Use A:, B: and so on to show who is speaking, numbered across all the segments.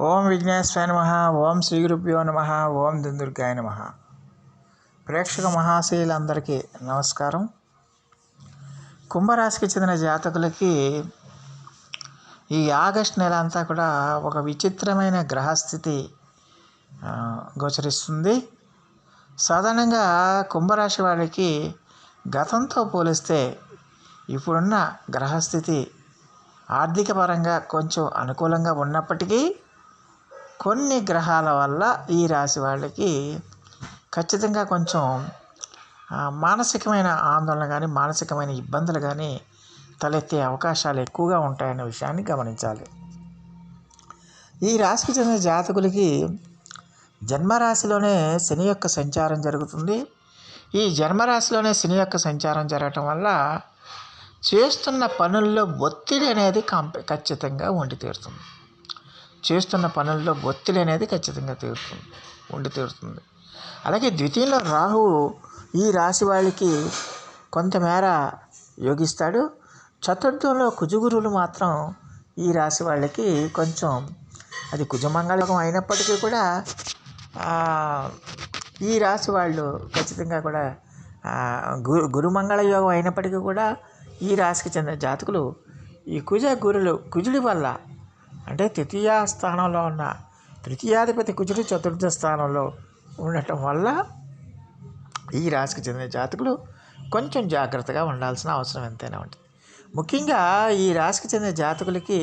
A: ఓం విఘ్నేశ్వరాయ నమ ఓం శ్రీ గురుభ్యో నమ ఓం దుందుర్గాయ నమ. ప్రేక్షక మహాశైలందరికీ నమస్కారం. కుంభరాశికి చెందిన జాతకులకి ఈ ఆగస్ట్ నెల అంతా కూడా ఒక విచిత్రమైన గ్రహస్థితి గోచరిస్తుంది. సాధారణంగా కుంభరాశి వారికి గతంతో పోలిస్తే ఇప్పుడున్న గ్రహస్థితి ఆర్థిక పరంగా కొంచెం అనుకూలంగా ఉన్నప్పటికీ కొన్ని గ్రహాల వల్ల ఈ రాశి వాళ్ళకి ఖచ్చితంగా కొంచెం మానసికమైన ఆందోళన కానీ మానసికమైన ఇబ్బందులు కానీ తలెత్తే అవకాశాలు ఎక్కువగా ఉంటాయనే విషయాన్ని గమనించాలి. ఈ రాశికి చెందిన జాతకులకి జన్మరాశిలోనే శని యొక్క సంచారం జరుగుతుంది. ఈ జన్మరాశిలోనే శని యొక్క సంచారం జరగటం వల్ల చేస్తున్న పనుల్లో ఒత్తిడి అనేది కంప ఖచ్చితంగా ఉండి తీరుతుంది. చేస్తున్న పనుల్లో ఒత్తిడి అనేది ఖచ్చితంగా తీరుతుంది ఉండి తీరుతుంది. అలాగే ద్వితీయంలో రాహువు ఈ రాశి వాళ్ళకి కొంతమేర యోగిస్తాడు. చతుర్థంలో కుజుగురువులు మాత్రం ఈ రాశి వాళ్ళకి కొంచెం అది కుజమంగళకం అయినప్పటికీ కూడా ఈ రాశి వాళ్ళు ఖచ్చితంగా కూడా గురు గురుమంగళ యోగం అయినప్పటికీ కూడా ఈ రాశికి చెందిన జాతకులు ఈ కుజ గురులు కుజుడి వల్ల అంటే తృతీయ స్థానంలో ఉన్న తృతీయాధిపతి కుజుడు చతుర్థ స్థానంలో ఉండటం వల్ల ఈ రాశికి చెందిన జాతకులు కొంచెం జాగ్రత్తగా ఉండాల్సిన అవసరం ఎంతైనా ఉంటుంది. ముఖ్యంగా ఈ రాశికి చెందిన జాతకులకి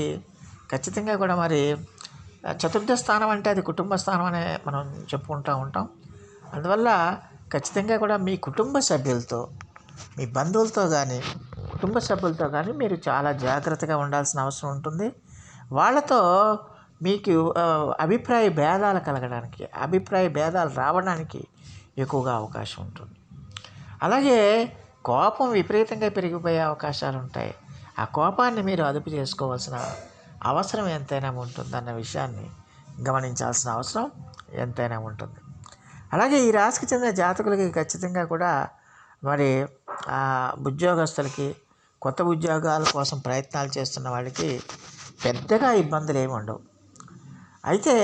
A: ఖచ్చితంగా కూడా మరి చతుర్థ స్థానం అంటే అది కుటుంబ స్థానం అనే మనం చెప్పుకుంటూ ఉంటాం. అందువల్ల ఖచ్చితంగా కూడా మీ కుటుంబ సభ్యులతో మీ బంధువులతో కానీ కుటుంబ సభ్యులతో కానీ మీరు చాలా జాగ్రత్తగా ఉండాల్సిన అవసరం ఉంటుంది. వాళ్ళతో మీకు అభిప్రాయ భేదాలు కలగడానికి అభిప్రాయ భేదాలు రావడానికి ఎక్కువగా అవకాశం ఉంటుంది. అలాగే కోపం విపరీతంగా పెరిగిపోయే అవకాశాలు ఉంటాయి. ఆ కోపాన్ని మీరు అదుపు చేసుకోవాల్సిన అవసరం ఎంతైనా ఉంటుందన్న విషయాన్ని గమనించాల్సిన అవసరం ఎంతైనా ఉంటుంది. అలాగే ఈ రాశికి చెందిన జాతకులకి ఖచ్చితంగా కూడా మరి ఉద్యోగస్తులకి కొత్త ఉద్యోగాల కోసం ప్రయత్నాలు చేస్తున్న వాళ్ళకి పెద్దగా ఇబ్బందులు ఏమి ఉండవు. అయితే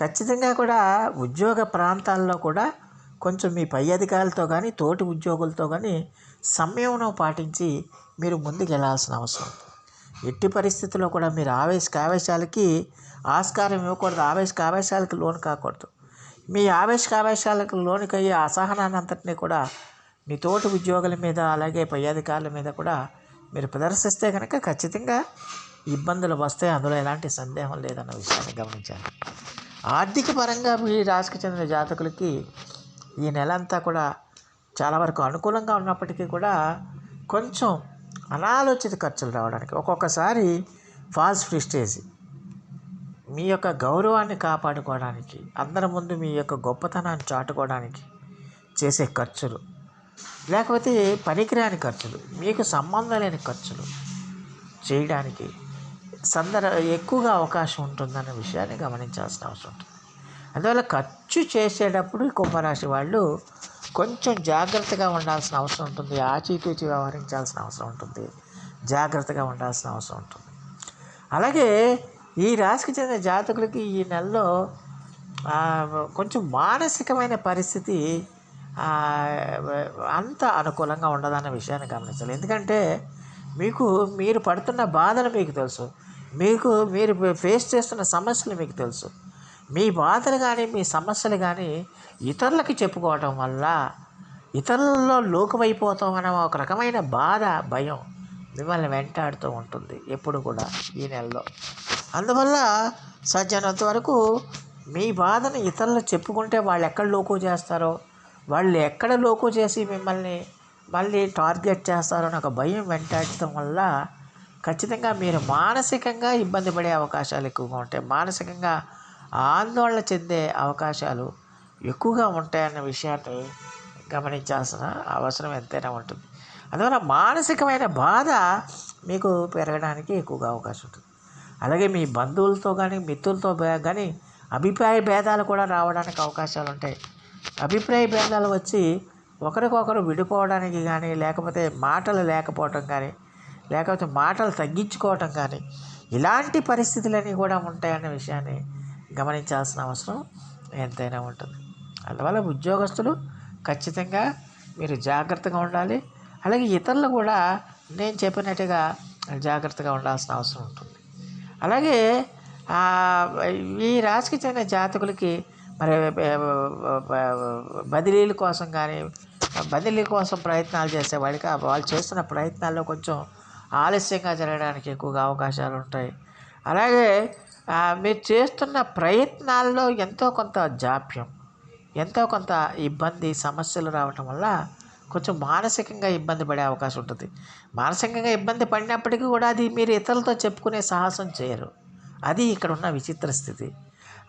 A: ఖచ్చితంగా కూడా ఉద్యోగ ప్రాంతాల్లో కూడా కొంచెం మీ పై అధికారులతో కానీ తోటి ఉద్యోగులతో కానీ సంయమనం పాటించి మీరు ముందుకు వెళ్ళాల్సిన అవసరం. ఎట్టి పరిస్థితుల్లో కూడా మీరు ఆవేశ ఆవేశాలకి ఆస్కారం ఇవ్వకూడదు. ఆవేశ ఆవేశాలకి లోను కాకూడదు. మీ ఆవేశ ఆవేశాలకు లోనికి అయ్యే అసహనాన్ని అంతటినీ కూడా మీ తోటి ఉద్యోగుల మీద అలాగే పై అధికారుల మీద కూడా మీరు ప్రదర్శిస్తే కనుక ఖచ్చితంగా ఇబ్బందులు వస్తాయి అందులో ఎలాంటి సందేహం లేదన్న విషయాన్ని గమనించాలి. ఆర్థిక పరంగా మీ రాశికి చెందిన జాతకులకి ఈ నెల అంతా కూడా చాలా వరకు అనుకూలంగా ఉన్నప్పటికీ కూడా కొంచెం అనాలోచిత ఖర్చులు రావడానికి ఒక్కొక్కసారి ఫాల్స్ ప్రిస్టేజ్ మీ యొక్క గౌరవాన్ని కాపాడుకోవడానికి అందరి ముందు మీ యొక్క గొప్పతనాన్ని చాటుకోవడానికి చేసే ఖర్చులు లేకపోతే పనికిరాని ఖర్చులు మీకు సంబంధం లేని ఖర్చులు చేయడానికి సందర్ ఎక్కువగా అవకాశం ఉంటుందన్న విషయాన్ని గమనించాల్సిన అవసరం ఉంటుంది. అందువల్ల ఖర్చు చేసేటప్పుడు ఈ కుంభరాశి వాళ్ళు కొంచెం జాగ్రత్తగా ఉండాల్సిన అవసరం ఉంటుంది. ఆచితూచి వ్యవహరించాల్సిన అవసరం ఉంటుంది. జాగ్రత్తగా ఉండాల్సిన అవసరం ఉంటుంది. అలాగే ఈ రాశికి చెందిన జాతకులకి ఈ నెలలో కొంచెం మానసికమైన పరిస్థితి అంత అనుకూలంగా ఉండదన్న విషయాన్ని గమనించాలి. ఎందుకంటే మీకు మీరు పడుతున్న బాధలు మీకు తెలుసు. మీకు మీరు ఫేస్ చేస్తున్న సమస్యలు మీకు తెలుసు. మీ బాధలు కానీ మీ సమస్యలు కానీ ఇతరులకి చెప్పుకోవటం వల్ల ఇతరులలో లోకమైపోతాం అనే ఒక రకమైన బాధ భయం మిమ్మల్ని వెంటాడుతూ ఉంటుంది ఎప్పుడు కూడా ఈ నెలలో. అందువల్ల సాధ్యమైనంత వరకు మీ బాధను ఇతరులు చెప్పుకుంటే వాళ్ళు ఎక్కడ లోకు చేస్తారో వాళ్ళు ఎక్కడ లోకు చేసి మిమ్మల్ని మళ్ళీ టార్గెట్ చేస్తారో అని ఒక భయం వెంటాడటం వల్ల ఖచ్చితంగా మీరు మానసికంగా ఇబ్బంది పడే అవకాశాలు ఎక్కువగా ఉంటాయి. మానసికంగా ఆందోళన చెందే అవకాశాలు ఎక్కువగా ఉంటాయన్న విషయాన్ని గమనించాల్సిన అవసరం ఎంతైనా ఉంటుంది. అందువల్ల మానసికమైన బాధ మీకు పెరగడానికి ఎక్కువగా అవకాశం ఉంటుంది. అలాగే మీ బంధువులతో కానీ మిత్రులతో కానీ అభిప్రాయ భేదాలు కూడా రావడానికి అవకాశాలు ఉంటాయి. అభిప్రాయ భేదాలు వచ్చి ఒకరికొకరు విడిపోవడానికి కానీ లేకపోతే మాటలు లేకపోవటం కానీ లేకపోతే మాటలు తగ్గించుకోవటం కానీ ఇలాంటి పరిస్థితులన్నీ కూడా ఉంటాయన్న విషయాన్ని గమనించాల్సిన అవసరం ఎంతైనా ఉంటుంది. అందువల్ల ఉద్యోగస్తులు ఖచ్చితంగా మీరు జాగ్రత్తగా ఉండాలి. అలాగే ఇతరులు కూడా నేను చెప్పినట్టుగా జాగ్రత్తగా ఉండాల్సిన అవసరం ఉంటుంది. అలాగే ఈ రాశికి చెందిన జాతకులకి మరి బదిలీల కోసం కానీ బదిలీ కోసం ప్రయత్నాలు చేసే వాళ్ళకి ఆ వాళ్ళు చేస్తున్న ప్రయత్నాల్లో కొంచెం ఆలస్యంగా జరగడానికి ఎక్కువగా అవకాశాలు ఉంటాయి అలాగే మీరు చేస్తున్న ప్రయత్నాల్లో ఎంతో కొంత జాప్యం ఎంతో కొంత ఇబ్బంది సమస్యలు రావటం వల్ల కొంచెం మానసికంగా ఇబ్బంది పడే అవకాశం ఉంటుంది. మానసికంగా ఇబ్బంది పడినప్పటికీ కూడా అది మీరు ఇతరులతో చెప్పుకునే సాహసం చేయరు. అది ఇక్కడ ఉన్న విచిత్ర స్థితి.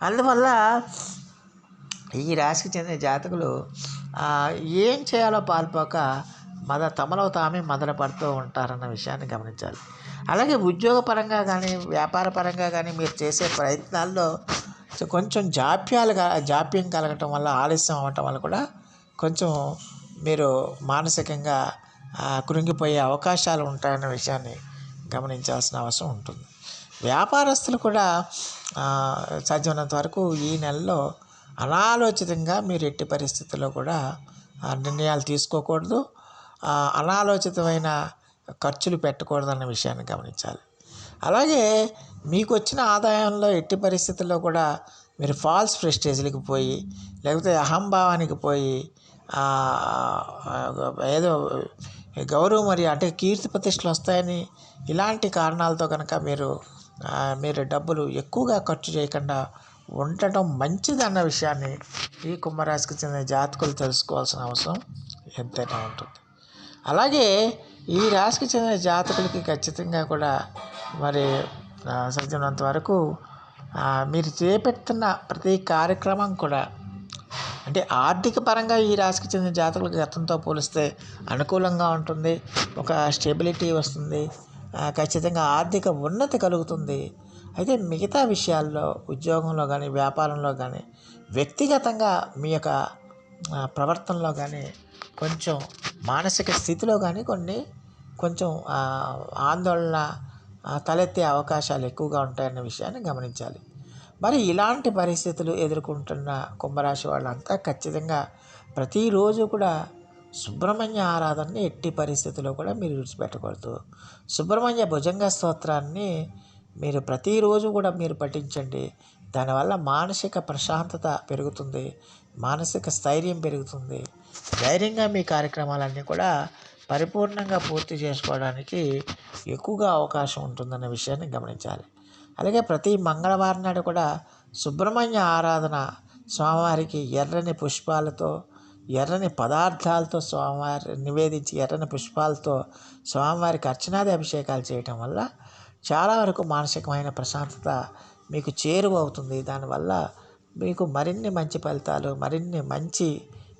A: అందువల్ల ఈ రాశికి చెందిన జాతకులు ఏం చేయాలో పాల్పోక మద తమలో తామే మదనపడుతూ ఉంటారన్న విషయాన్ని గమనించాలి. అలాగే ఉద్యోగపరంగా కానీ వ్యాపారపరంగా కానీ మీరు చేసే ప్రయత్నాల్లో కొంచెం జాప్యాలు జాప్యం కలగటం వల్ల ఆలస్యం అవ్వటం వల్ల కూడా కొంచెం మీరు మానసికంగా కృంగిపోయే అవకాశాలు ఉంటాయన్న విషయాన్ని గమనించాల్సిన అవసరం ఉంటుంది. వ్యాపారస్తులు కూడా సాధ్యమైనంత వరకు ఈ నెలలో అనాలోచితంగా మీరు ఎట్టి పరిస్థితుల్లో కూడా నిర్ణయాలు తీసుకోకూడదు. అనాలోచితమైన ఖర్చులు పెట్టకూడదన్న విషయాన్ని గమనించాలి. అలాగే మీకు వచ్చిన ఆదాయంలో ఎట్టి పరిస్థితుల్లో కూడా మీరు ఫాల్స్ ప్రెస్టేజ్లకి పోయి లేకపోతే అహంభావానికి పోయి ఏదో గౌరవ మరి అంటే కీర్తి ప్రతిష్టలు వస్తాయని ఇలాంటి కారణాలతో కనుక మీరు మీరు డబ్బులు ఎక్కువగా ఖర్చు చేయకుండా ఉండటం మంచిదన్న విషయాన్ని ఈ కుంభరాశికి చెందిన జాతకులు తెలుసుకోవాల్సిన అవసరం ఎంతైనా ఉంటుంది. అలాగే ఈ రాశికి చెందిన జాతకులకి ఖచ్చితంగా కూడా మరి ఆ, సాధ్యమైనంత వరకు మీరు చేపడుతున్న ప్రతి కార్యక్రమం కూడా అంటే ఆర్థిక పరంగా ఈ రాశికి చెందిన జాతకులకు గతంతో పోలిస్తే అనుకూలంగా ఉంటుంది ఒక స్టెబిలిటీ వస్తుంది ఖచ్చితంగా ఆర్థిక ఉన్నతి కలుగుతుంది. అయితే మిగతా విషయాల్లో ఉద్యోగంలో కానీ వ్యాపారంలో కానీ వ్యక్తిగతంగా మీ యొక్క ప్రవర్తనలో కానీ కొంచెం మానసిక స్థితిలో కానీ కొన్ని కొంచెం ఆందోళన తలెత్తే అవకాశాలు ఎక్కువగా ఉంటాయన్న విషయాన్ని గమనించాలి. మరి ఇలాంటి పరిస్థితులు ఎదుర్కొంటున్న కుంభరాశి వాళ్ళంతా ఖచ్చితంగా ప్రతిరోజు కూడా సుబ్రహ్మణ్య ఆరాధనని ఎట్టి పరిస్థితుల్లో కూడా మీరు విడిచిపెట్టకూడదు. సుబ్రహ్మణ్య భుజంగ స్తోత్రాన్ని మీరు ప్రతిరోజు కూడా మీరు పఠించండి. దానివల్ల మానసిక ప్రశాంతత పెరుగుతుంది మానసిక స్థైర్యం పెరుగుతుంది. ధైర్యంగా మీ కార్యక్రమాలన్నీ కూడా పరిపూర్ణంగా పూర్తి చేసుకోవడానికి ఎక్కువగా అవకాశం ఉంటుందన్న విషయాన్ని గమనించాలి. అలాగే ప్రతి మంగళవారం నాడు కూడా సుబ్రహ్మణ్య ఆరాధన స్వామివారికి ఎర్రని పుష్పాలతో ఎర్రని పదార్థాలతో స్వామివారి నివేదించి ఎర్రని పుష్పాలతో స్వామివారికి అర్చనాది అభిషేకాలు చేయటం వల్ల చాలా వరకు మానసికమైన ప్రశాంతత మీకు చేరువవుతుంది. దానివల్ల మీకు మరిన్ని మంచి ఫలితాలు మరిన్ని మంచి